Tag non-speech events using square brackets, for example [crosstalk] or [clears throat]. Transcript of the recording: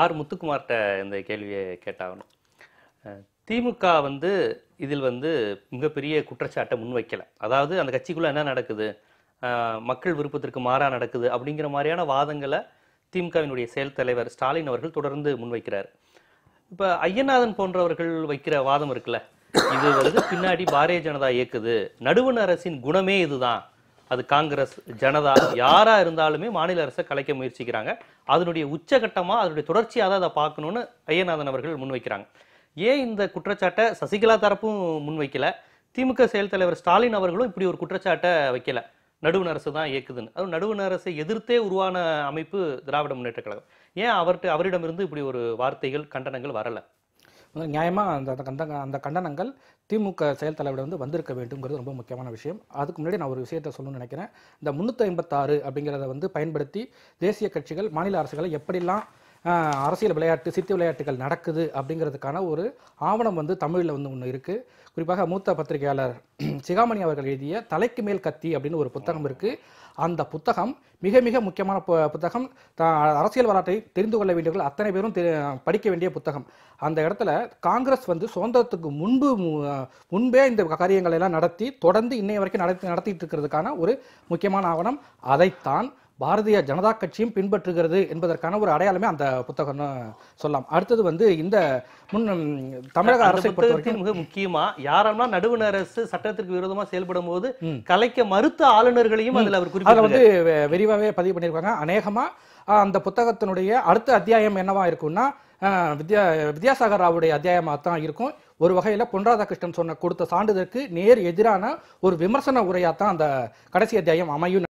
R முத்துக்குமார்கிட்ட இந்த கேள்வியை கேட்டாகணும். திமுக வந்து இதில் வந்து மிகப்பெரிய குற்றச்சாட்டை முன்வைக்கலை. அதாவது அந்த கட்சிக்குள்ளே என்ன நடக்குது? மக்கள் விருப்பத்திற்கு மாறாக நடக்குது அப்படிங்கிற மாதிரியான வாதங்களை திமுகவினுடைய செயல் தலைவர் ஸ்டாலின் அவர்கள் தொடர்ந்து முன்வைக்கிறார். இப்போ ஐயநாதன் போன்றவர்கள் வைக்கிற வாதம் இருக்குல்ல? இது வந்து பின்னாடி பாரதிய ஜனதா இயக்குது. நடுவண் அரசின் குணமே இதுதான். அது காங்கிரஸ் ஜனதா யாரா இருந்தாலுமே மாநில அரசை கலைக்க முயற்சிக்கிறாங்க. அதனுடைய உச்சகட்டமா அதனுடைய தொடர்ச்சியாக தான் அதை பார்க்கணும்னு ஐயநாதன் அவர்கள் முன்வைக்கிறாங்க. ஏன் இந்த குற்றச்சாட்டை சசிகலா தரப்பும் முன்வைக்கல? திமுக செயல் தலைவர் ஸ்டாலின் அவர்களும் இப்படி ஒரு குற்றச்சாட்டை வைக்கல. நடுவண் அரசு தான் இயக்குதுன்னு. அதுவும் நடுவண் அரசை எதிர்த்தே உருவான அமைப்பு திராவிட முன்னேற்ற கழகம். ஏன் அவர்கிட்ட அவரிடமிருந்து இப்படி ஒரு வார்த்தைகள் கண்டனங்கள் வரலை? நியாயமாக அந்த அந்த கண்ட அந்த கண்டனங்கள் திமுக செயல் தலைவரிடம் வந்து வந்திருக்க வேண்டும்ங்கிறது ரொம்ப முக்கியமான விஷயம். அதுக்கு முன்னாடி நான் ஒரு விஷயத்தை சொல்லணும்னு நினைக்கிறேன். இந்த முந்நூற்றி ஐம்பத்தாறு அப்படிங்கிறத வந்து பயன்படுத்தி தேசிய கட்சிகள் மாநில அரசுகளை எப்படிலாம் அரசியல் விளையாட்டு சித்து விளையாட்டுகள் நடக்குது அப்படிங்கிறதுக்கான ஒரு ஆவணம் வந்து தமிழில் வந்து ஒன்று இருக்குது குறிப்பாக மூத்த பத்திரிகையாளர் [clears throat] சிகாமணி அவர்கள் எழுதிய தலைக்கு மேல் கத்தி அப்படின்னு ஒரு புத்தகம் இருக்குது அந்த புத்தகம் மிக மிக முக்கியமான பு- புத்தகம். அரசியல் வரலாற்றை தெரிந்து கொள்ள வேண்டியவர்கள் அத்தனை பேரும் படிக்க வேண்டிய புத்தகம். அந்த இடத்துல காங்கிரஸ் வந்து சுதந்திரத்துக்கு முன்பு மு- முன்பே இந்த காரியங்களை எல்லாம் நடத்தி தொடர்ந்து இன்னைய வரைக்கும் நடத்தி நடத்திட்டு இருக்கிறதுக்கான ஒரு முக்கியமான ஆவணம். அதைத்தான் பாரதிய ஜனதா கட்சியும் பின்பற்றுகிறது என்பதற்கான ஒரு அடையாளமே அந்த புத்தகம்னு சொல்லலாம். அடுத்தது வந்து இந்த முன் தமிழக அரசை புத்தகத்தின் மிக முக்கியமா யாரெல்லாம் நடுவண் அரசு சட்டத்திற்கு விரோதமா செயல்படும் போது. கலைக்க மறுத்த ஆளுநர்களையும் அதுல அவர் அதுல குறிப்பிட்டிருக்காரு வந்து வெ- விரிவாவே பதிவு பண்ணியிருக்காங்க. அநேகமா அந்த புத்தகத்தினுடைய அடுத்த அத்தியாயம் என்னவா இருக்கும்னா வித்யா வித்யாசாகர் ராவுடைய அத்தியாயமாக தான் இருக்கும். ஒரு வகையில் பொன் ராதாகிருஷ்ணன் சொன்ன கொடுத்த சான்றிதழுக்கு நேர் எதிரான ஒரு விமர்சன உரையாக தான் அந்த கடைசி அத்தியாயம் அமையும்.